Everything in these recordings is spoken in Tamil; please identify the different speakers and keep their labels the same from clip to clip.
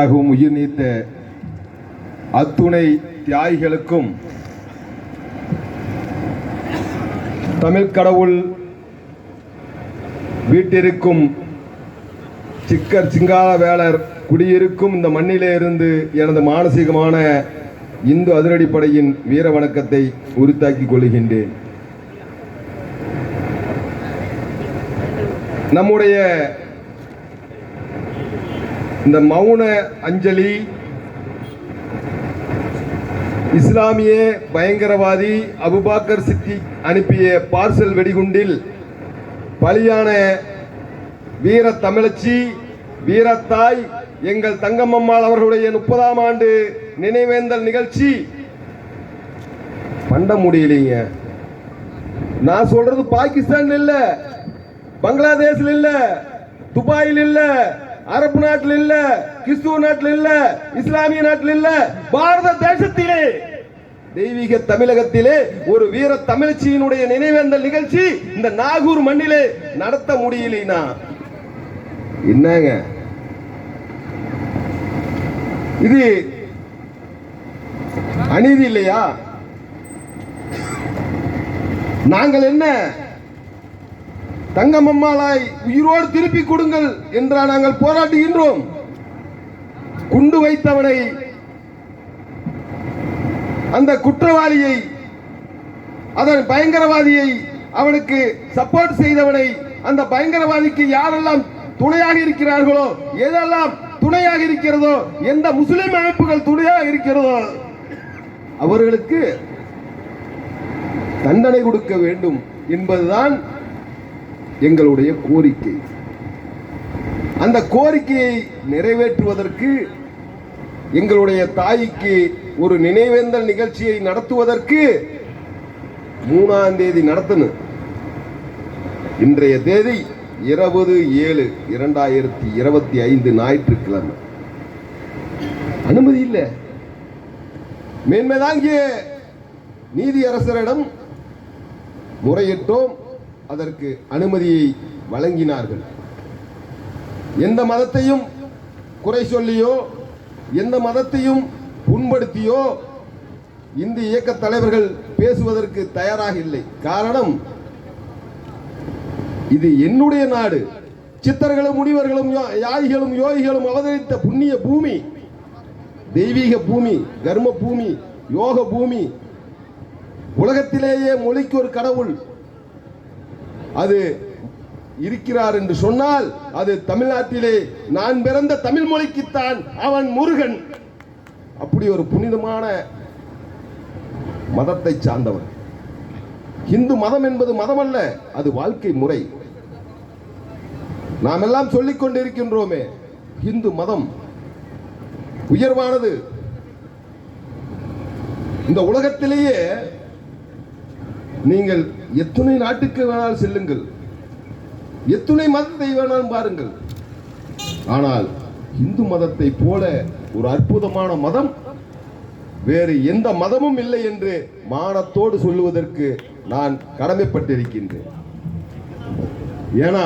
Speaker 1: ஆகவும் உயிர் நீத்த அத்துணை தியாகிகளுக்கும் தமிழ் கடவுள் வீட்டிற்கும் சிக்கர் சிங்கார வேளர் குடியிருக்கும் இந்த மண்ணிலே இருந்து எனது மானசீகமான இந்து அதிரடிப்படையின் வீர வணக்கத்தை உரித்தாக்கிக் கொள்கின்றேன். நம்முடைய இந்த மௌன அஞ்சலி இஸ்லாமிய பயங்கரவாதி அபுபாக்கர் சித்தி அனுப்பிய பார்சல் வெடிகுண்டில் பலியான வீர தமிழச்சி வீரத்தாய் எங்கள் தங்கம்மாள் அவர்களுடைய முப்பதாம் ஆண்டு நினைவேந்தல் நிகழ்ச்சி. பண்ண முடியலைங்க. நான் சொல்றது பாகிஸ்தான் இல்ல பங்களாதேஷ்ல இல்ல துபாயில் இல்லை. அரபு நாட்டில் இல்ல கிறிஸ்துவ நாட்டில் இல்ல இஸ்லாமிய நாட்டில் இல்ல பாரத தேசத்திலே தெய்வீக தமிழகத்திலே ஒரு வீர தமிழ்ச்சியினுடைய நினைவேந்தல் நிகழ்ச்சி இந்த நாகூர் மண்ணிலே நடத்த முடியலனா? என்னங்க? இது அநீதி இல்லையா? நாங்கள் என்ன தங்கமம்மாளாய் உயிரோடு திருப்பி கொடுங்கள் என்றா நாங்கள் போராடுகின்றோம் குண்டு வைத்தவனை அந்த குற்றவாளியை அதன் பயங்கரவாதியை அவனுக்கு சப்போர்ட் செய்தவனை அந்த பயங்கரவாதிக்கு யாரெல்லாம் துணையாக இருக்கிறார்களோ எதெல்லாம் துணையாக இருக்கிறதோ எந்த முஸ்லிம் அமைப்புகள் துணையாக இருக்கிறதோ அவர்களுக்கு தண்டனை கொடுக்க வேண்டும் என்பதுதான் எங்களுடைய கோரிக்கை. அந்த கோரிக்கையை நிறைவேற்றுவதற்கு எங்களுடைய தாய்க்கு ஒரு நினைவேந்தல் நிகழ்ச்சியை நடத்துவதற்கு மூணாம் தேதி நடத்தணும். இன்றைய தேதி இருபது ஏழு இரண்டாயிரத்தி இருபத்தி ஐந்து ஞாயிற்றுக்கிழமை. அனுமதி இல்லை. மேன்மைதாங்கிய நீதியரசரிடம் முறையிட்டோம். அதற்கு அனுமதியை வழங்கினார்கள். எந்த மதத்தையும் குறை சொல்லியோ எந்த மதத்தையும் புண்படுத்தியோ இந்து இயக்க தலைவர்கள் பேசுவதற்கு தயாராக இல்லை. காரணம் இது என்னுடைய நாடு. சித்தர்களும் முனிவர்களும் யாகிகளும் யோகிகளும் அவதரித்த புண்ணிய பூமி தெய்வீக பூமி கர்ம பூமி யோக பூமி. உலகத்திலேயே மொழிக்கு ஒரு கடவுள் அது இருக்கிறார் என்று சொன்னால் அது தமிழ்நாட்டிலே நான் பிறந்த தமிழ் மொழிக்குத்தான் அவன் முருகன். அப்படி ஒரு புனிதமான மதத்தை சார்ந்தவன். இந்து மதம் என்பது மதம் அல்ல அது வாழ்க்கை முறை. நாம் எல்லாம் சொல்லிக் கொண்டிருக்கின்றோமே இந்து மதம் உயர்வானது. இந்த உலகத்திலேயே நீங்கள் எத்தனை நாட்டுக்கு வேணாலும் செல்லுங்கள். எத்தனை மதத்தை வேணாலும் பாருங்கள். ஆனால் இந்து மதத்தை போல ஒரு அற்புதமான மதம் வேறு எந்த மதமும் இல்லை என்று மானத்தோடு சொல்லுவதற்கு நான் கடமைப்பட்டிருக்கின்றேன். ஏன்னா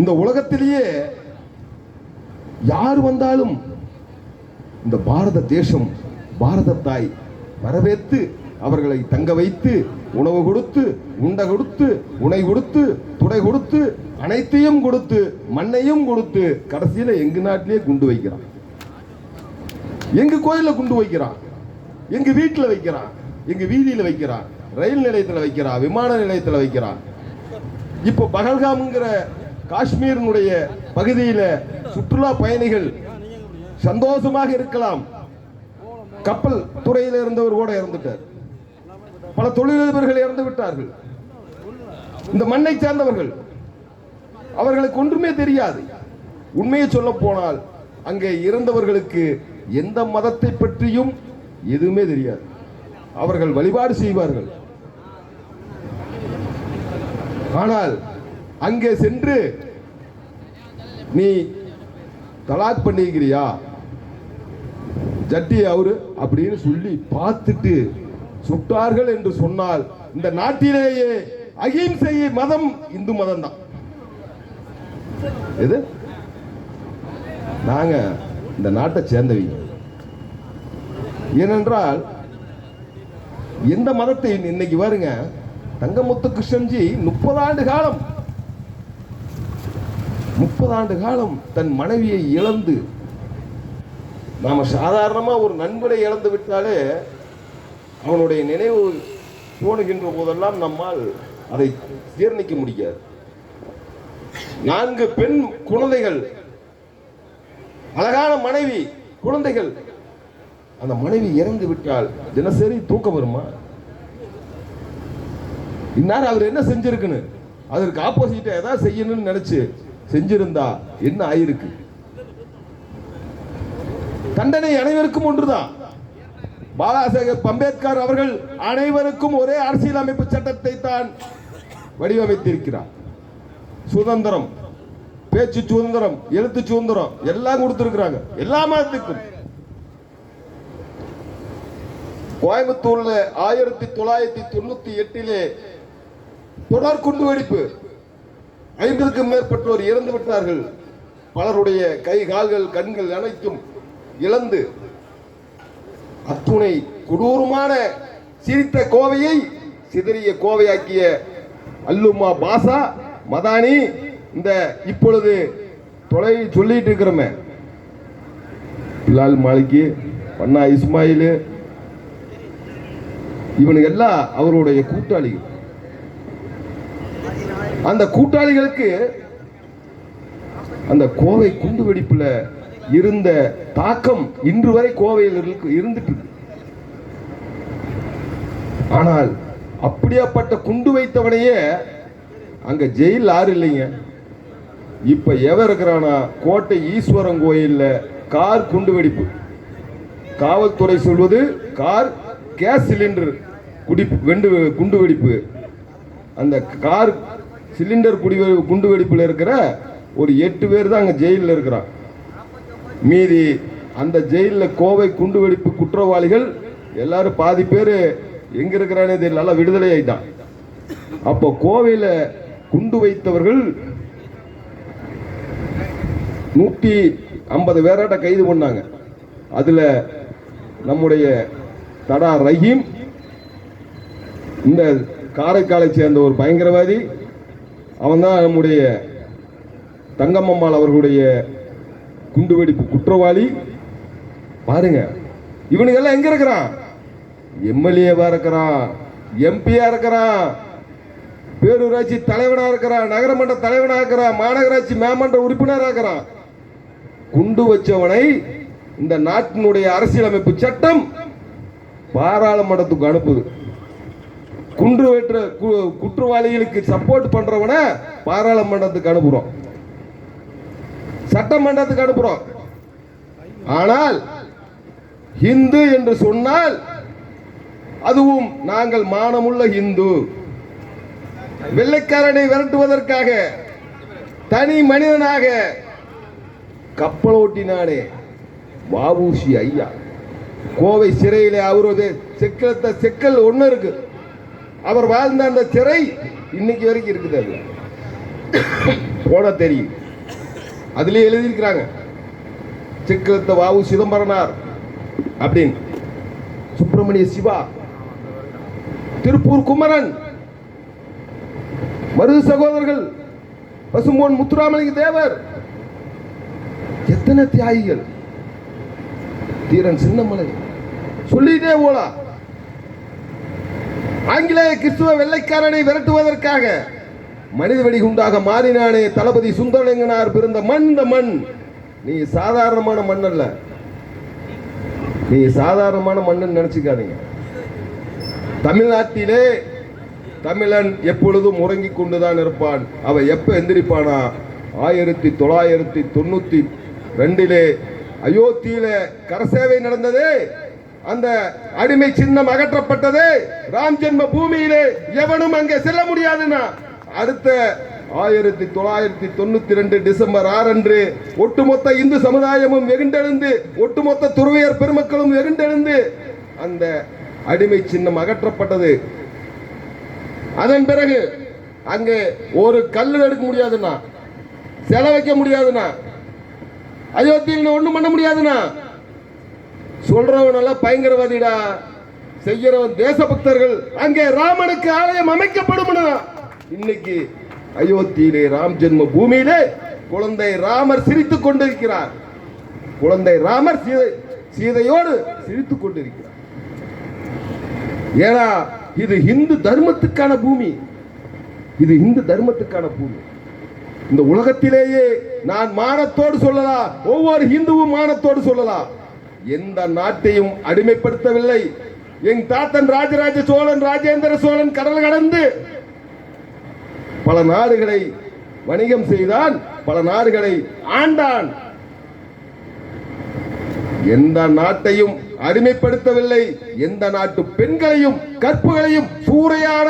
Speaker 1: இந்த உலகத்திலேயே யார் வந்தாலும் இந்த பாரத தேசம் பாரத தாய் வரவேற்று அவர்களை தங்க வைத்து உணவு கொடுத்து உண்டை கொடுத்து உணை கொடுத்து துடை கொடுத்து அனைத்தையும் கொடுத்து மண்ணையும் கொடுத்து கடைசியில எங்க நாட்டிலேயே குண்டு வைக்கிறான். எங்க கோயில்ல குண்டு வைக்கிறான். எங்க வீட்டில் வைக்கிறான். எங்க வீதியில வைக்கிறான். ரயில் நிலையத்தில் வைக்கிறான். விமான நிலையத்தில் வைக்கிறான். இப்போ பகல்காம்ங்கிற காஷ்மீரினுடைய பகுதியில சுற்றுலா பயணிகள் சந்தோஷமாக இருக்கலாம். கப்பல் துறையில் இருந்தவர் கூட இறந்துட்டார். பல தொழிலதிபர்கள் இறந்து விட்டார்கள். இந்த மண்ணை சேர்ந்தவர்கள் அவர்களுக்கு ஒன்றுமே தெரியாது. உண்மையை சொல்ல போனால் அங்கே இறந்தவர்களுக்கு எந்த மதத்தை பற்றியும் எதுவுமே தெரியாது. அவர்கள் வழிபாடு செய்வார்கள். ஆனால் அங்கே சென்று நீ தலாக் பண்ணிக்கிறியா? ஜட்டி அவரு அப்படின்னு சொல்லி பார்த்துட்டு சுட்டார்கள் என்று சொன்னால் இந்த நாட்டிலேயே அகிம்சை மதம் இந்து மதம் தான் எது? நாங்க இந்த நாட்டை சேர்ந்தவங்க. ஏனென்றால் எந்த மதத்தை இன்னைக்கு பாருங்க தங்கமுத்து கிருஷ்ணன்ஜி முப்பது ஆண்டு காலம் முப்பது ஆண்டு காலம் தன் மனைவியை இழந்து நாம சாதாரணமாக ஒரு நண்பரை இழந்து விட்டாலே அவனுடைய நினைவு தோணுகின்ற போதெல்லாம் நம்மால் அதை ஜீர்ணிக்க முடியாது. நான்கு பெண் குழந்தைகள் அழகான மனைவி குழந்தைகள். அந்த மனைவி இறந்து விட்டால் தினசரி தூக்கம் வருமா? இந்நேரம் அவர் என்ன செஞ்சிருக்குன்னு? அதற்கு ஆப்போசிட்டா ஏதாவது செய்யணும்னு நினைச்சு செஞ்சிருந்தா என்ன ஆயிருக்கு? தண்டனை அனைவருக்கும் ஒன்றுதான். பாலாசாஹேப் அம்பேத்கர் அவர்கள் அனைவருக்கும் ஒரே அரசியலமைப்பு சட்டத்தை தான் வடிவமைத்திருக்கிறார். சுதந்திரம் பேச்சு சுதந்திரம் எழுத்து சுதந்திரம் எல்லாம் கொடுத்திருக்கிறாங்க. எல்லா மதத்துக்கும். கோயம்புத்தூர்ல ஆயிரத்தி தொள்ளாயிரத்தி தொண்ணூத்தி எட்டிலே தொடர் குண்டு வெடிப்பு ஐம்பதுக்கும் மேற்பட்டோர் இறந்து விட்டார்கள் பலருடைய கை கால்கள் கண்கள் அனைத்தும் இழந்து அத்துணை கொடூரமான சிரித்த கோவையை சிதறிய கோவையாக்கிய அல்லுமா பாசா மதானி இந்த இப்பொழுது தொலை சொல்லிட்டு இருக்கிறோமே. பிலால் மாலிக்கு பண்ணா இஸ்மாயில் இவனு எல்லாம் அவருடைய கூட்டாளிகள். அந்த கூட்டாளிகளுக்கு அந்த கோவை குண்டு வெடிப்பில் இருந்த தாக்கம் இன்று வரை கோவையில் இருந்துட்டு இருக்கு. ஆனால் அப்படியாப்பட்ட குண்டு வைத்தவனையே அங்க ஜெயில் ஆறு இல்லைங்க. இப்ப எவர் இருக்கிறானா? கோட்டை ஈஸ்வரன் கோயில்ல கார் குண்டு வெடிப்பு. காவல்துறை சொல்வது கார் கேஸ் சிலிண்டர் குடிப்பு வெண்டு குண்டு வெடிப்பு. அந்த கார் சிலிண்டர் குடி குண்டு வெடிப்பில் இருக்கிற ஒரு எட்டு பேர் தான் அங்கே ஜெயிலில் இருக்கிறான். மீதி அந்த ஜெயிலில் கோவை குண்டுவெடிப்பு குற்றவாளிகள் எல்லாரும் பாதி பேர் எங்க இருக்கிறானே தெரியல. நல்லா விடுதலை ஆயிட்டான். அப்போ கோவையில் குண்டு வைத்தவர்கள் நூற்றி ஐம்பது பேராட்ட கைது பண்ணாங்க. அதில் நம்முடைய தடா ரஹீம் இந்த காரைக்காலை சேர்ந்த ஒரு பயங்கரவாதி அவன் தான் நம்முடைய தங்கம்மாள் அவர்களுடைய குண்டுவெடிப்பு குற்றவாளி. பாருங்க. இவனுக்கெல்லாம் எங்க இருக்கிறான்? எம்எல்ஏவா இருக்கிறான் எம்பியா இருக்கிறான் பேரூராட்சி தலைவனா இருக்கிறான் நகரமன்ற தலைவனா இருக்கிறான் மாநகராட்சி மேமன்ற உறுப்பினரா இருக்கிறான். குண்டு வச்சவனை இந்த நாட்டினுடைய அரசியலமைப்பு சட்டம் பாராளுமன்றத்துக்கு அனுப்புது. குன்று வெற்ற கு- குற்றவாளிகளுக்கு சப்போர்ட் பண்றவனை பாராளுமன்றத்துக்கு அனுப்புறோம். சட்டமன்றத்துக்கு அனுப்புறோம். ஆனால் இந்து என்று சொன்னால் அதுவும் நாங்கள் மானமுள்ள இந்து வெள்ளைக்காரனை விரட்டுவதற்காக தனி மனிதனாக கப்பலோட்டினானே வாவூசி ஐயா. கோவை சிறையிலே அவரது செக்கலத்த செக்கல் ஒன்று இருக்கு. அவர் வாழ்ந்த அந்த சிறை இன்னைக்கு வரைக்கும் இருக்குது அது. போட தெரியும். அதுலயே எழுதியிருக்கிறாங்க. சிக்கலத்த வாவு சிதம்பரனார் அப்படின்னு. சுப்பிரமணிய சிவா. திருப்பூர் குமரன். மருது சகோதரர்கள். பசும்போன் முத்துராமலிங்க தேவர். எத்தனை தியாகிகள்? தீரன் சின்னமலை. சொல்லிட்டே போலாம். ஆங்கிலேய கிறிஸ்துவ வெள்ளைக்காரனை விரட்டுவதற்காக மனித வெடிகுண்டாக மாறினானே. தளபதி சுந்தரலிங்கனார் பிறந்த மண் இந்த மண். நீ சாதாரணமான மண் அல்ல நீ சாதாரணமான மண்ணுன்னு நினைச்சுக்காதீங்க. தமிழ்நாட்டிலே தமிழன் எப்பொழுதும் உறங்கிக் கொண்டுதான் இருப்பான். அவன் எப்ப எந்திரிப்பானா? ஆயிரத்தி தொள்ளாயிரத்தி தொண்ணூத்தி ரெண்டிலே அயோத்தியில கரசேவை நடந்ததே. அந்த அடிமை சின்னம் அகற்றப்பட்டது. ராம் ஜென்ம பூமியிலே எவனும் அங்கே செல்ல முடியாதுன்னா அடுத்த ஆயிரத்தி தொள்ளாயிரத்தி தொண்ணூத்தி ரெண்டு டிசம்பர் ஆறு அன்று ஒட்டுமொத்த இந்து சமுதாயமும் வெகுண்டெழுந்து ஒட்டுமொத்த துறவியர் பெருமக்களும் வெகுண்டெழுந்து அந்த அடிமை சின்னம் அகற்றப்பட்டது. அதன் பிறகு அங்கே ஒரு கல் எடுக்க முடியாதுன்னா சிலை வைக்க முடியாதுன்னா அயோத்தியில் ஒண்ணும் பண்ண முடியாதுண்ணா. சொல்றவன் எல்லாம் பயங்கரவாதிடா. செய்யறவன் தேசபக்தர்கள். அங்கே ராமனுக்கு ஆலயம் அமைக்கப்படும் இன்னைக்கு அயோத்தியிலே ராம் ஜென்ம பூமியிலே குழந்தை ராமர் சிரித்துக் கொண்டிருக்கிறார். குழந்தை ராமர் சீதை சீதையோடு சிரித்துக் கொண்டிருக்கிறார். ஏன்னா இது இந்து தர்மத்துக்கான பூமி. இது இந்து தர்மத்துக்கான பூமி. இந்த உலகத்திலேயே நான் மானத்தோடு சொல்லலாம் ஒவ்வொரு இந்துவும் மானத்தோடு சொல்லலாம் எந்த நாட்டையும் அடிமைப்படுத்தவில்லை. என் தாத்தன் ராஜராஜ சோழன் ராஜேந்திர சோழன் கடல் கடந்து பல நாடுகளை வணிகம் செய்தான் பல நாடுகளை ஆண்டான். எந்த நாட்டையும் அடிமைப்படுத்தவில்லை எந்த நாட்டு பெண்களையும் கற்புகளையும் சூறையாட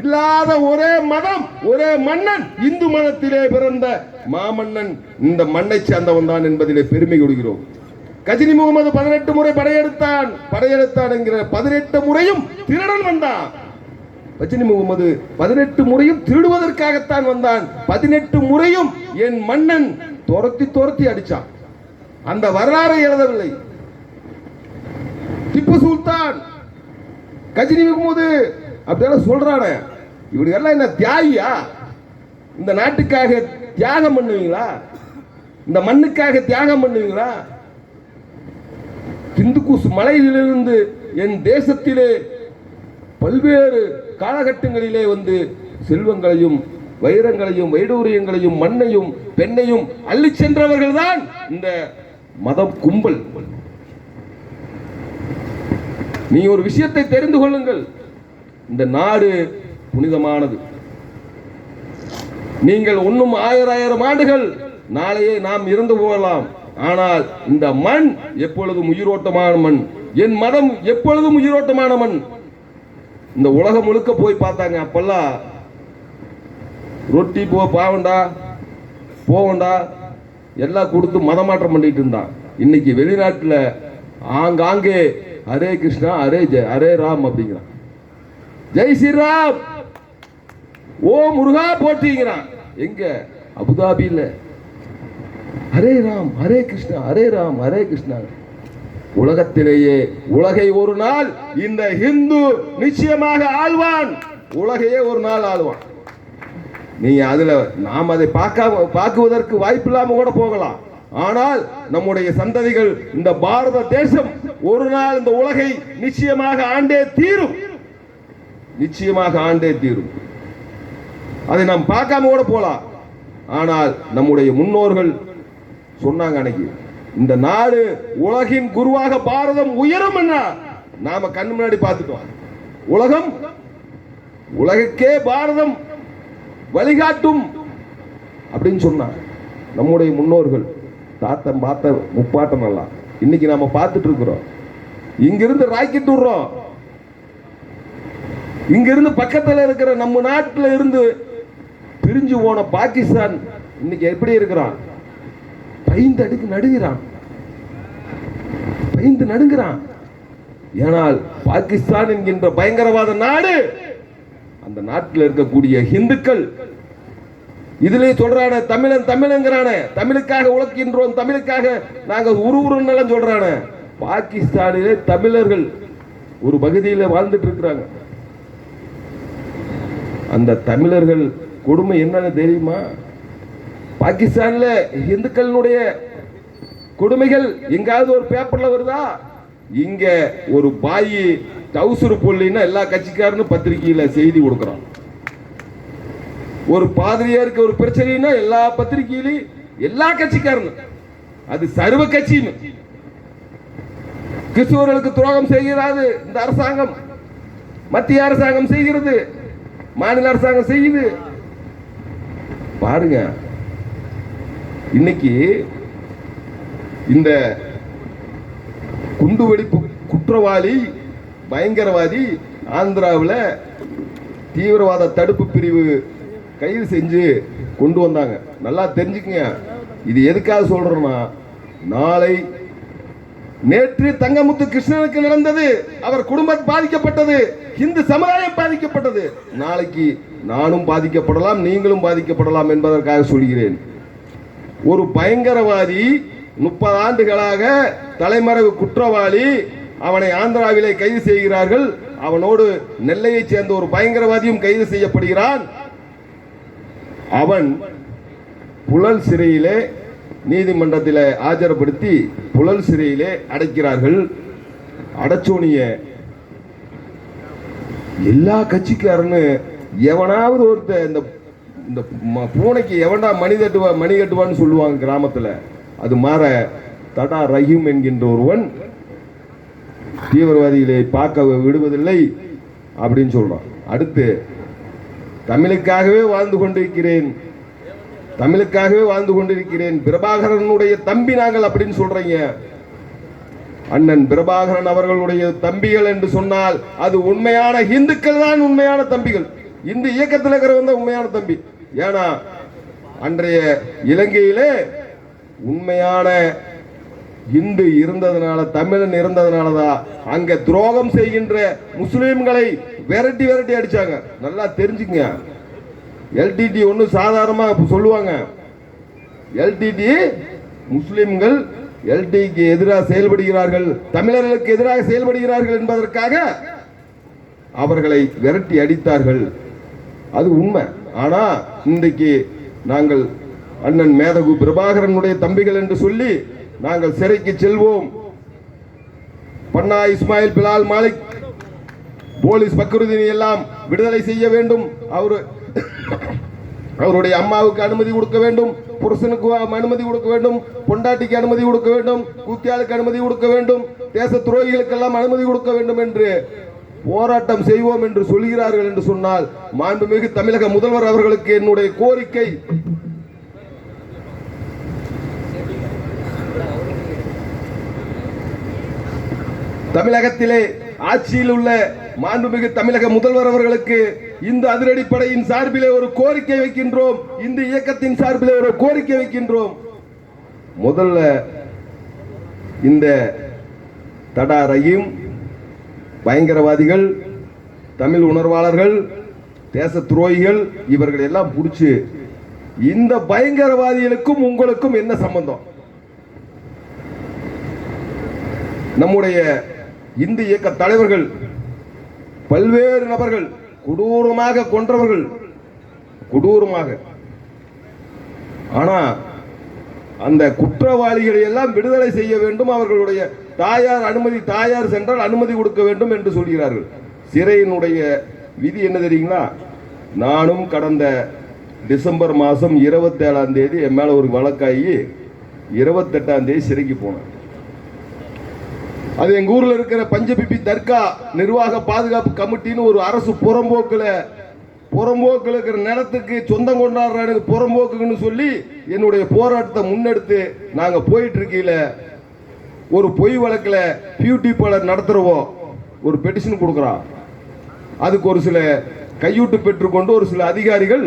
Speaker 1: இல்லாத ஒரே மதம் ஒரே மன்னன் இந்து மதத்திலே பிறந்த மாமன்னன். இந்த மண்ணை சேர்ந்தவன் தான் என்பதிலே பெருமை கொள்கிறோம். கஜினி முகமது பதினெட்டு முறை படையெடுத்தான் படையெடுத்தான் என்கிற பதினெட்டு முறையும் திருடன் வந்தான். கஜினி முகமது பதினெட்டு முறையும் திருடுவதற்காகத்தான் வந்தான். பதினெட்டு முறையும் என் மன்னன் துரத்தி துரத்தி அடிச்சான். அந்த வரலாறை எழுதவில்லை. திப்பு சுல்தான் கஜினி முகமது அப்படியெல்லாம் சொல்றானே. இவங்க எல்லாம் என்ன தியாகியா? இந்த நாட்டுக்காக தியாகம் பண்ணுவீங்களா? இந்த மண்ணுக்காக தியாகம் பண்ணுவீங்களா? திந்துக்குஸ் மலையிலிருந்து என் தேசத்திலே பல்வேறு காலகட்டங்களிலே வந்து செல்வங்களையும் வைரங்களையும் வைடூரியங்களையும் மண்ணையும் பெண்ணையும் அள்ளி சென்றவர்கள் தான் இந்த மதம் கும்பல். நீ ஒரு விஷயத்தை தெரிந்து கொள்ளுங்கள். இந்த நாடு புனிதமானது. நீங்கள் ஒன்றும் ஆயிரம் ஆயிரம் ஆண்டுகள் நாளையே நாம் இறந்து போகலாம். ஆனால் இந்த மண் எப்பொழுதும் உயிரோட்டமான மண். என் மதம் எப்பொழுதும் உயிரோட்டமான மண். இந்த உலகம் முழுக்க போய் பார்த்தாங்க அப்பெல்லாம். ரொட்டி போ பாவண்டா போவண்டா எல்லாம் கொடுத்து மதமாற்றம் பண்ணிட்டு இருந்தான் இன்னைக்கு வெளிநாட்டில் ஆங்காங்கே ஹரே கிருஷ்ணா ஹரே ஜெய் ஹரே ராம் அப்படிங்கிறான். ஜெய் ஸ்ரீராம்! ஓ முருகா போட்டிங்கிறான் எங்க? அபுதாபியில். ஹரே ராம் ஹரே கிருஷ்ணா ஹரே ராம் ஹரே கிருஷ்ணா உலகத்திலேயே உலகை ஒரு நாள் இந்த ஹிந்து நிச்சயமாக ஆழ்வான். உலகையே ஒரு நாள் ஆழ்வான். நீங்க அதுல நாம் அதை பார்க்க பார்க்குவதற்கு வாய்ப்பு இல்லாம கூட போகலாம். ஆனால் நம்முடைய சந்ததிகள் இந்த பாரத தேசம் ஒரு நாள் இந்த உலகை நிச்சயமாக ஆண்டே தீரும். நிச்சயமாக ஆண்டே தீரும். அதை நாம் பார்க்காம கூட போகலாம். ஆனால் நம்முடைய முன்னோர்கள் சொன்னாங்க அன்னைக்கு இந்த நாடு உலகின் குருவாக பாரதம் உயரும் என்ன நாம கண் முன்னாடி பார்த்துட்டோம் உலகம் உலகக்கே பாரதம் வழிகாட்டும் அப்படின்னு சொன்னார் நம்முடைய முன்னோர்கள் தாத்தன் பார்த்த முப்பாட்டம் எல்லாம் இன்னைக்கு நாம பார்த்துட்டு இருக்கிறோம். இங்கிருந்து ராக்கெட் விடுறோம். இங்கிருந்து பக்கத்துல இருக்கிற நம்ம நாட்டில் இருந்து பிரிஞ்சு போன பாகிஸ்தான் இன்னைக்கு எப்படி இருக்கிறான்? பயந்து அடுக்கு நடுகிறான். பயந்து நடுங்கிறான். ஏனால் பாகிஸ்தான் என்கின்ற பயங்கரவாத நாடு அந்த நாட்டில் இருக்கக்கூடிய இந்துக்கள் இதிலே சொல்றான தமிழன் தமிழங்கிறானே தமிழுக்காக உழைக்கின்றோம் தமிழுக்காக நாங்க உருவுருன்னெல்லாம் சொல்றான. பாகிஸ்தானிலே தமிழர்கள் ஒரு பகுதியில் வாழ்ந்துட்டு இருக்கிறாங்க அந்த தமிழர்கள் கொடுமை என்னன்னு தெரியுமா? பாகிஸ்தான்ல இந்துக்களினுடைய கொடுமைகள் எங்காவது ஒரு பேப்பர்ல வருதா? இங்க ஒரு பாய் டவுசர் பொல்லின்னா எல்லா கட்சிக்காரனும் பத்திரிகையில செய்தி கொடுக்குறான். ஒரு பாதிரியாருக்கு ஒரு பிரச்சனைனா எல்லா பத்திரிகையிலையும் எல்லா கட்சிக்காரனும். அது சர்வ கட்சின்னு. கிறிஸ்துவர்களுக்கு துரோகம் செய்கிறது இந்த அரசாங்கம். மத்திய அரசாங்கம் செய்கிறது மாநில அரசாங்கம் செய்யுது. பாருங்க இன்னைக்கு இந்த குண்டுவெடிப்பு குற்றவாளி பயங்கரவாதி ஆந்திராவில் தீவிரவாத தடுப்பு பிரிவு கைது செஞ்சு கொண்டு வந்தாங்க. நல்லா தெரிஞ்சுக்கங்க. இது எதுக்காக சொல்றேன்னா நாளை நேற்று தங்கமுத்து கிருஷ்ணனுக்கு நடந்தது. அவர் குடும்பம் பாதிக்கப்பட்டது. இந்து சமுதாயம் பாதிக்கப்பட்டது. நாளைக்கு நானும் பாதிக்கப்படலாம் நீங்களும் பாதிக்கப்படலாம் என்பதற்காக சொல்கிறேன். ஒரு பயங்கரவாதி முப்பது ஆண்டுகளாக தலைமறைவு குற்றவாளி அவனை ஆந்திராவிலே கைது செய்கிறார்கள். அவனோடு நெல்லையைச் சேர்ந்த ஒரு பயங்கரவாதியும் கைது செய்யப்படுகிறான். அவன் புழல் சிறையிலே நீதிமன்றத்தில் ஆஜர்படுத்தி புழல் சிறையிலே அடைக்கிறார்கள். அடைச்சோனிய எல்லா கட்சிக்காரனு எவனாவது ஒருத்த இந்த இந்த ம- பூனைக்கு எவன்டா மணி தட்டுவா மணி கட்டுவான்னு சொல்லுவாங்க கிராமத்தில் அது மாற தடா ரஹீம் என்கின்ற ஒருவன் தீவிரவாதிகளை பார்க்க விடுவதில்லை அப்படின்னு சொல்கிறான் அடுத்து தமிழுக்காகவே வாழ்ந்து கொண்டிருக்கிறேன் தமிழுக்காகவே வாழ்ந்து கொண்டிருக்கிறேன் பிரபாகரனுடைய தம்பி நாங்கள் அப்படின்னு சொல்றீங்க. அண்ணன் பிரபாகரன் அவர்களுடைய தம்பிகள் என்று சொன்னால் அது உண்மையான இந்துக்கள் தான் உண்மையான தம்பிகள். இந்த இயக்கத்தில் இருக்கிறவன் தான் உண்மையான தம்பி. ஏன்னா அன்றைய இலங்கையிலே உண்மையான இந்து இருந்ததுனால தமிழன் இருந்ததுனால தான் அங்க துரோகம் செய்கின்ற முஸ்லீம்களை விரட்டி விரட்டி அடிச்சாங்க. நல்லா தெரிஞ்சுங்க எல்டிடி ஒன்று சாதாரணமாக சொல்லுவாங்க. எல்டிடி முஸ்லிம்கள் எல்டிக்கு எதிராக செயல்படுகிறார்கள் தமிழர்களுக்கு எதிராக செயல்படுகிறார்கள் என்பதற்காக அவர்களை விரட்டி அடித்தார்கள். அது உண்மை. ஆனா இன்றைக்கு நாங்கள் அண்ணன் மேதகு பிரபாகரனுடைய தம்பிகள் என்று சொல்லி நாங்கள் சிறைக்கு செல்வோம். பன்னா இஸ்மாயில் பிலால் மாலிக் போலீஸ் பக்ருதீனை எல்லாம் விடுதலை செய்ய வேண்டும். அவரு அவருடைய அம்மாவுக்கு அனுமதி கொடுக்க வேண்டும். புருஷனுக்கு அனுமதி கொடுக்க வேண்டும். பொண்டாட்டிக்கு அனுமதி கொடுக்க வேண்டும். கூத்தியாளுக்கு அனுமதி கொடுக்க வேண்டும். தேச துரோகிகளுக்கெல்லாம் அனுமதி கொடுக்க வேண்டும் என்று போராட்டம் செய்வோம் என்று சொல்கிறார்கள் என்று சொன்னால் மாண்புமிகு தமிழக முதல்வர் அவர்களுக்கு என்னுடைய கோரிக்கை. தமிழகத்திலே ஆட்சியில் உள்ள மாண்புமிகு தமிழக முதல்வர் அவர்களுக்கு இந்த அதிரடிப்படையின் சார்பிலே ஒரு கோரிக்கை வைக்கின்றோம். இந்த இயக்கத்தின் சார்பிலே ஒரு கோரிக்கை வைக்கின்றோம். முதல்ல இந்த தடாரையும் பயங்கரவாதிகள் தமிழ் உணர்வாளர்கள் தேச துரோகிகள் இவர்கள் எல்லாம் பிடிச்சி இந்த பயங்கரவாதிகளுக்கும் உங்களுக்கும் என்ன சம்பந்தம்? நம்முடைய இந்து இயக்க தலைவர்கள் பல்வேறு நபர்கள் கொடூரமாக கொன்றவர்கள் கொடூரமாக. ஆனா அந்த குற்றவாளிகளை எல்லாம் விடுதலை செய்ய வேண்டும் அவர்களுடைய தாயார் அனுமதி தாயார் சென்றால் அனுமதி கொடுக்க வேண்டும் என்று சொல்கிறார்கள். சிறையினுடைய விதி என்ன தெரியுங்களா? நானும் கடந்த டிசம்பர் மாதம் இருபத்தேழாம் தேதி என் மேலே ஒரு வழக்காகி இருபத்தெட்டாம் தேதி சிறைக்கு போனேன். அது எங்கள் ஊரில் இருக்கிற பஞ்சபிபி தர்கா நிர்வாக பாதுகாப்பு கமிட்டின்னு ஒரு அரசு புறம்போக்கில் புறம்போக்கில் இருக்கிற நிலத்துக்கு சொந்தம் கொண்டாடுறானுங்க புறம்போக்குன்னு சொல்லி என்னுடைய போராட்டத்தை முன்னெடுத்து நாங்கள் போயிட்டு இருக்கையில் ஒரு பொய் வழக்கில் பியூட்டி பார்லர் நடத்துகிறவோ ஒரு பெட்டிஷன் கொடுக்குறான். அதுக்கு ஒரு சில கையூட்டு பெற்றுக்கொண்டு ஒரு சில அதிகாரிகள்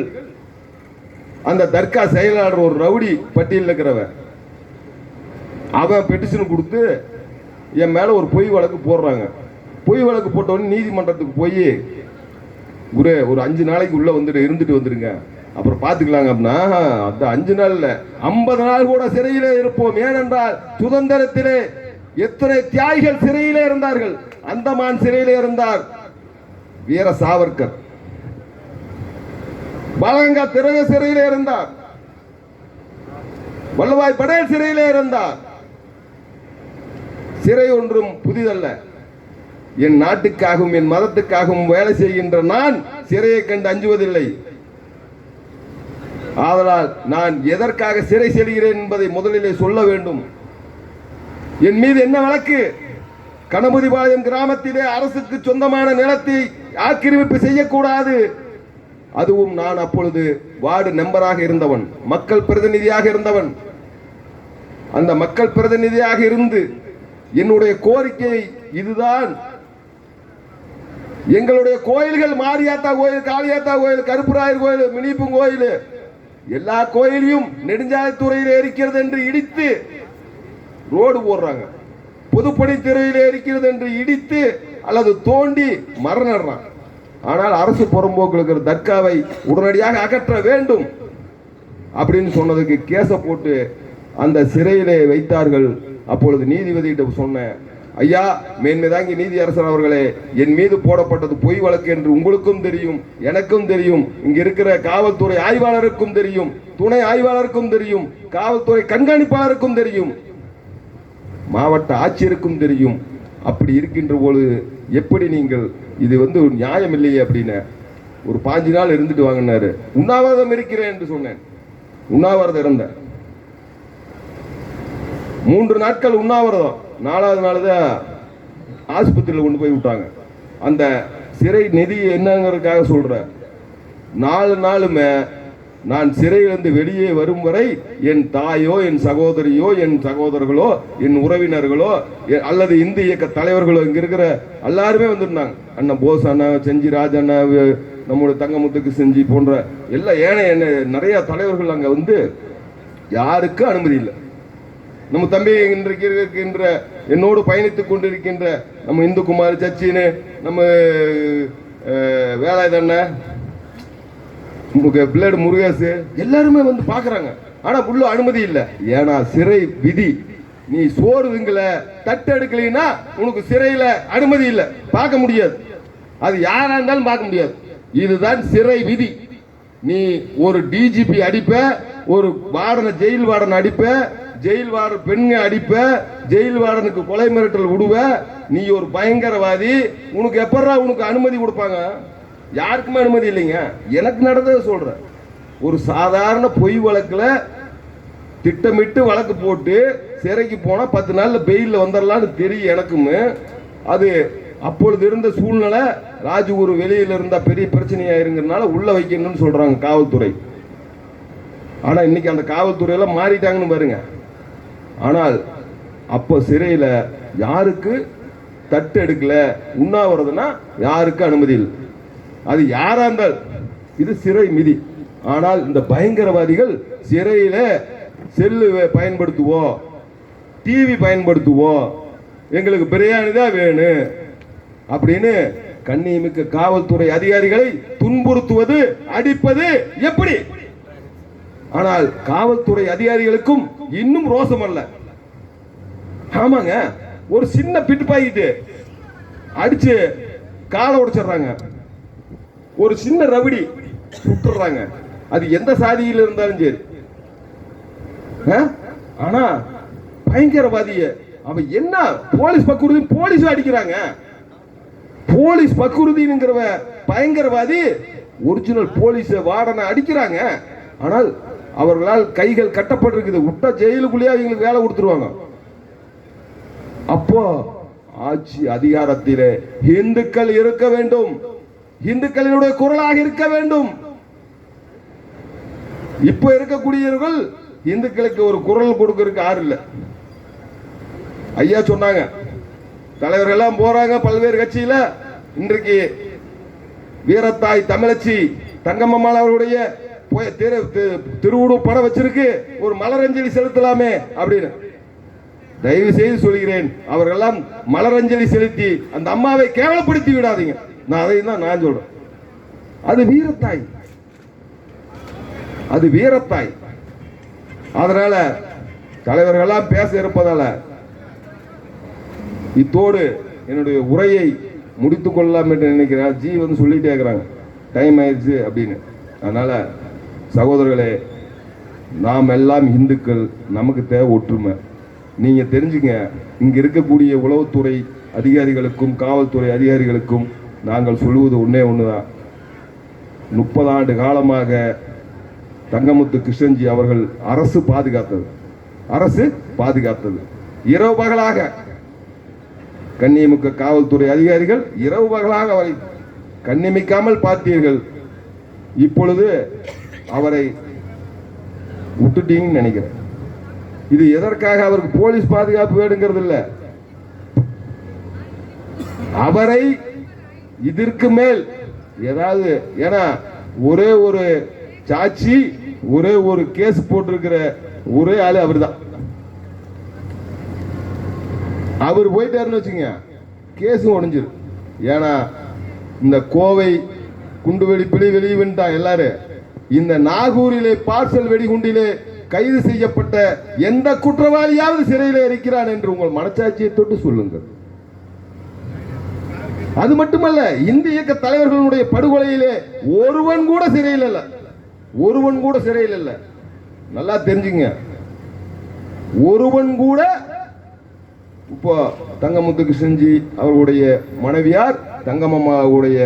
Speaker 1: அந்த தர்கா செயலாளர் ஒரு ரவுடி பட்டியலில் இருக்கிறவன். அவன் பெட்டிஷன் கொடுத்து என் மேலே ஒரு பொய் வழக்கு போடுறாங்க. பொய் வழக்கு போட்டவொடனே நீதிமன்றத்துக்கு போய் குரு ஒரு அஞ்சு நாளைக்கு உள்ளே வந்துட்டு இருந்துட்டு வந்துடுங்க அப்புறம் பார்த்துக்கலாங்க அப்படின்னா அந்த அஞ்சு நாள் ஐம்பது நாள் கூட சிறையிலே இருப்போம். ஏனென்றால் சுதந்திரத்திலே எத்தனை தியாகிகள் சிறையிலே இருந்தார்கள்? அந்தமான் சிறையிலே இருந்தார் வீர சாவர்கர். பாலகங்கா திரக சிறையிலே இருந்தார். வல்லபாய் படேல் சிறையிலே இருந்தார். சிறை ஒன்றும் புதிதல்ல. என் நாட்டுக்காகவும் என் மதத்துக்காகவும் வேலை செய்கின்ற நான் சிறையை கண்டு அஞ்சுவதில்லை. ஆதலால் நான் எதற்காக சிறை செல்கிறேன் என்பதை முதலிலே சொல்ல வேண்டும். என் மீது என்ன வழக்கு? கணபதிபாளையம் கிராமத்திலே அரசுக்கு சொந்தமான நிலத்தை ஆக்கிரமிப்பு செய்யக்கூடாது. அதுவும் நான் அப்பொழுது வார்டு மெம்பராக இருந்தவன் மக்கள் பிரதிநிதியாக இருந்தவன். அந்த மக்கள் பிரதிநிதியாக இருந்து என்னுடைய கோரிக்கை இதுதான். எங்களுடைய கோயில்கள் மாரியாத்தா கோயில் காளியாத்தா கோயில் கருப்புராயர் கோயில் மினிப்பும் கோயில் எல்லா கோயிலையும் நெடுஞ்சாலைத்துறையில் இருக்கிறது என்று இடித்து ரோடு போடுறாங்க. பொதுப்பணித்துறையில் இருக்கிறது என்று இடித்து அல்லது தோண்டி மரம் நடுறான் ஆனால் அரசு புறம்போக்கு தர்காவை உடனடியாக அகற்ற வேண்டும் அப்படின்னு சொன்னதுக்கு கேஸை போட்டு அந்த சிறையிலே வைத்தார்கள். அப்பொழுது நீதிபதியிட்ட சொன்னேன் ஐயா மேன்மைதாங்கி நீதியரசர் அவர்களே என் மீது போடப்பட்டது பொய் வழக்கு என்று உங்களுக்கும் தெரியும் எனக்கும் தெரியும். இங்க இருக்கிற காவல்துறை ஆய்வாளருக்கும் தெரியும் துணை ஆய்வாளருக்கும் தெரியும் காவல்துறை கண்காணிப்பாளருக்கும் தெரியும். மாவட்ட ஆட்சியருக்கும் தெரியும். அப்படி இருக்கின்ற போது எப்படி நீங்கள் இது வந்து ஒரு நியாயம் இல்லையே அப்படின்னு ஒரு பாஞ்சு நாள் இருந்துட்டு வாங்கினாரு. உண்ணாவிரதம் இருக்கிறேன் என்று சொன்னேன். உண்ணாவிரதம் இருந்தேன். மூன்று நாட்கள் உண்ணாவிரதம். நாலாவது நாள் தான் ஆஸ்பத்திரியில் கொண்டு போய் விட்டாங்க. அந்த சிறை நிதி என்னங்கிறதுக்காக சொல்கிறேன் நாலு நாளுமே நான் சிறையிலிருந்து வெளியே வரும் வரை என் தாயோ என் சகோதரியோ என் சகோதரர்களோ என் உறவினர்களோ எ- அல்லது இந்து இயக்க தலைவர்களோ இங்கே இருக்கிற எல்லாருமே வந்திருந்தாங்க. அண்ணன் போஸ் அண்ணா செஞ்சி ராஜ் அண்ணா நம்முடைய தங்கமுத்துக்கு செஞ்சி போன்ற எல்லா ஏனைய என்ன நிறைய தலைவர்கள் அங்கே வந்து யாருக்கும் அனுமதி இல்லை. நம்ம தம்பி இன்றைக்கு இருக்கின்ற என்னோடு பயணித்துக் கொண்டிருக்கின்ற நம்ம இந்துக்குமார் சச்சின்னு நம்ம அஹ், வேலாயுதண்ண பிள்ளைடு முருகேசு எல்லாருமே வந்து பார்க்குறாங்க ஆனால் உள்ள அனுமதி இல்லை. ஏன்னா சிறை விதி. நீ சோறு திங்கல தட்டு எடுக்கலைன்னா உனக்கு சிறையில் அனுமதி இல்லை. பார்க்க முடியாது. அது யாராக இருந்தாலும் பார்க்க முடியாது. இதுதான் சிறை விதி. நீ ஒரு டிஜிபி அடிப்ப ஒரு வார்டனை ஜெயில் வார்டனை அடிப்ப ஜெயில் வார பெண்ணை அடிப்ப ஜெயில் வாரனுக்கு கொலை மிரட்டல் விடுவ நீ ஒரு பயங்கரவாதி உனக்கு எப்படா உனக்கு அனுமதி கொடுப்பாங்க? யாருக்குமே அனுமதி இல்லைங்க. எனக்கு நடந்ததை சொல்றேன். ஒரு சாதாரண பொய் வழக்கில் திட்டமிட்டு வழக்கு போட்டு சிறைக்கு போனால் பத்து நாளில் பெயில்ல வந்துடலான்னு தெரியும் எனக்குமே. அது அப்பொழுது இருந்த சூழ்நிலை ராஜகுரு வெளியில் இருந்தால் பெரிய பிரச்சனையாயிருங்கிறனால உள்ளே வைக்கணும்னு சொல்கிறாங்க காவல்துறை. ஆனால் இன்னைக்கு அந்த காவல்துறையெல்லாம் மாறிட்டாங்கன்னு பாருங்கள் ஆனால் அப்போ சிறையில் யாருக்கு தட்டு எடுக்கல உண்ணாவிரதம்னா யாருக்கு அனுமதி இல்லை? அது யாராக இருந்தால்? இது சிறை மிதி. ஆனால் இந்த பயங்கரவாதிகள் சிறையில் செல்லு பயன்படுத்துவோம் டிவி பயன்படுத்துவோம் எங்களுக்கு பிரியாணி தான் வேணும் அப்படின்னு கண்ணியமிக்க காவல்துறை அதிகாரிகளை துன்புறுத்துவது அடிப்பது எப்படி? ஆனால் காவல்துறை அதிகாரிகளுக்கும் இன்னும் ரோசம் அல்ல ஆமாங்க ஒரு சின்ன பிட்டுப்பாக்கிட்டு அடிச்சு காலை உடைச்சிடுறாங்க. ஒரு சின்ன ரவுடி சுட்டுறாங்க. அது எந்த சாதியில் இருந்தாலும் சரி. ஆ? ஆனா பயங்கரவாதிய அவன் என்ன போலீஸ் பக்குறுதி போலீஸ் அடிக்கிறாங்க? போலீஸ் பக்குறுதிங்கிறவ பயங்கரவாதி ஒரிஜினல் போலீஸ் வார்டனை அடிக்கிறாங்க. ஆனால் அவர்களால் கைகள் கட்டப்பட்டிருக்குது. விட்டா ஜெயிலுக்குள்ளேயே அவங்களுக்கு வேலை கொடுத்துருவாங்க. அப்போ ஆட்சி அதிகாரத்திலே இந்துக்கள் இருக்க வேண்டும். இந்துக்களினுடைய குரலாக இருக்க வேண்டும். இப்ப இருக்கக்கூடியவர்கள் இந்துக்களுக்கு ஒரு குரல் கொடுக்கறதுக்கு யாரும் இல்லை. ஐயா சொன்னாங்க தலைவர்கள் எல்லாம் போறாங்க பல்வேறு கட்சியில. இன்றைக்கு வீரத்தாய் தமிழச்சி தங்கம்மாள் அவருடைய போய் திரு திருவுடு படம் வச்சிருக்கு. ஒரு மலரஞ்சலி செலுத்தலாமே அப்படின்னு. தயவு செய்து சொல்கிறேன் அவர்களெல்லாம் மலரஞ்சலி செலுத்தி அந்த அம்மாவை கேவலப்படுத்தி விடாதீங்க. நான் அதை தான் நான் சொல்றேன். அது வீரத்தாய். அது வீரத்தாய். அதனால தலைவர்கள்லாம் பேச இருப்பதால இத்தோடு என்னுடைய உரையை முடித்துக்கொள்ளலாம் என்று நினைக்கிறேன் ஜி வந்து சொல்லிட்டே இருக்கிறாங்க. டைம் ஆயிடுச்சு அப்படின்னு. அதனால சகோதரர்களே நாம் எல்லாம் இந்துக்கள் நமக்கு தேவை ஒற்றுமை. நீங்கள் தெரிஞ்சுங்க இங்கே இருக்கக்கூடிய உளவுத்துறை அதிகாரிகளுக்கும் காவல்துறை அதிகாரிகளுக்கும் நாங்கள் சொல்லுவது ஒன்று தான் முப்பது ஆண்டு காலமாக தங்கமுத்து கிருஷ்ணன்ஜி அவர்கள் அரசு பாதுகாத்தது. அரசு பாதுகாத்தது. இரவு பகலாக கண்ணியமிக்க காவல்துறை அதிகாரிகள் இரவு பகலாக அவரை கண்ணியமிக்காமல் பார்த்தீர்கள். இப்பொழுது அவரை விட்டுட்டீங்கன்னு நினைக்கிறேன். இது எதற்காக அவருக்கு போலீஸ் பாதுகாப்பு வேணுங்கிறது இல்ல அவரை இதற்கு மேல் ஏதாவது ஏன்னா ஒரே ஒரு சாட்சி ஒரே ஒரு கேஸ் போட்டிருக்கிற ஒரே ஆளு அவர்தான். அவர் போயிட்டாருன்னு வச்சுங்க கேஸும் உடஞ்சிரும். ஏன்னா இந்த கோவை குண்டு வெடிப்பிலே வெளியே வந்துட்டான் எல்லாரும். இந்த நாகூரிலே பார்சல் வெடிகுண்டிலே கைது செய்யப்பட்ட எந்த குற்றவாளியாவது சிறையில் இருக்கிறான் என்று உங்கள் மனச்சாட்சியை தொட்டு சொல்லுங்கள். அது மட்டுமல்ல இந்திய இயக்க தலைவர்களுடைய படுகொலையிலே ஒருவன் கூட சிறையில் இல்ல ஒருவன் கூட சிறையில் இல்ல நல்லா தெரிஞ்சுங்க. ஒருவன் கூட இப்போ தங்கமுத்து கிருஷ்ணன்ஜி அவர்களுடைய மனைவியார் தங்கம்மாவுடைய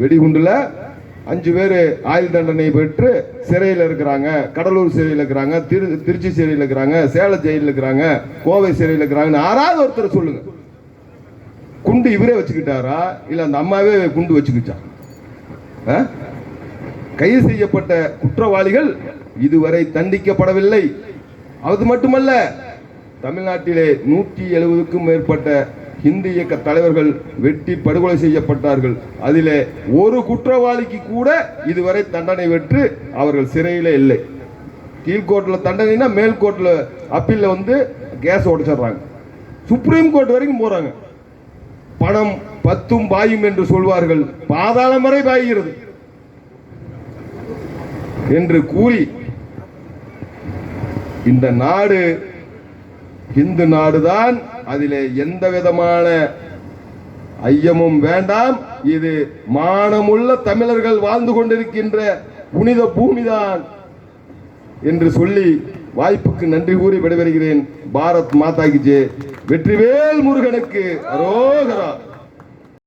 Speaker 1: வெடிகுண்டுல அஞ்சு பேர் ஆயுள் தண்டனை பெற்று சிறையில் இருக்கிறாங்க கடலூர் சிறையில் இருக்கிறாங்க திரு திருச்சி சிறையில் இருக்கிறாங்க சேலம் ஜெயிலில் இருக்கிறாங்க கோவை சிறையில் இருக்கிறாங்கன்னு யாராவது ஒருத்தர் சொல்லுங்க. குண்டு இவரே வச்சுக்கிட்டாரா? இல்லை அந்த அம்மாவே குண்டு வச்சுக்கிச்சா? ஆ? கைது செய்யப்பட்ட குற்றவாளிகள் இதுவரை தண்டிக்கப்படவில்லை. அது மட்டுமல்ல தமிழ்நாட்டிலே நூற்றி எழுபதுக்கும் மேற்பட்ட இந்து இயக்க தலைவர்கள் வெட்டி படுகொலை செய்யப்பட்டார்கள். அதிலே ஒரு குற்றவாளிக்கு கூட இதுவரை தண்டனை பெற்று அவர்கள் சிறையிலே இல்லை. கீழ்கோர்ட்டில் தண்டனைனா மேல் கோர்ட்டில் அப்பீல்ல வந்து கேஸ் உடைச்சிடுறாங்க. சுப்ரீம் கோர்ட் வரைக்கும் போறாங்க. பணம் பத்தும் பாயும் என்று சொல்வார்கள். பாதாளம் வரை பாய்கிறது. என்று கூறி இந்த நாடு இந்து நாடுதான் அதிலே எந்த விதமான ஐயமும் வேண்டாம். இது மானமுள்ள தமிழர்கள் வாழ்ந்து கொண்டிருக்கின்ற புனித பூமிதான் என்று சொல்லி வாய்ப்புக்கு நன்றி கூறி விடைபெறுகிறேன். பாரத் மாதா கி வெற்றிவேல் முருகனுக்கு அரோகரா.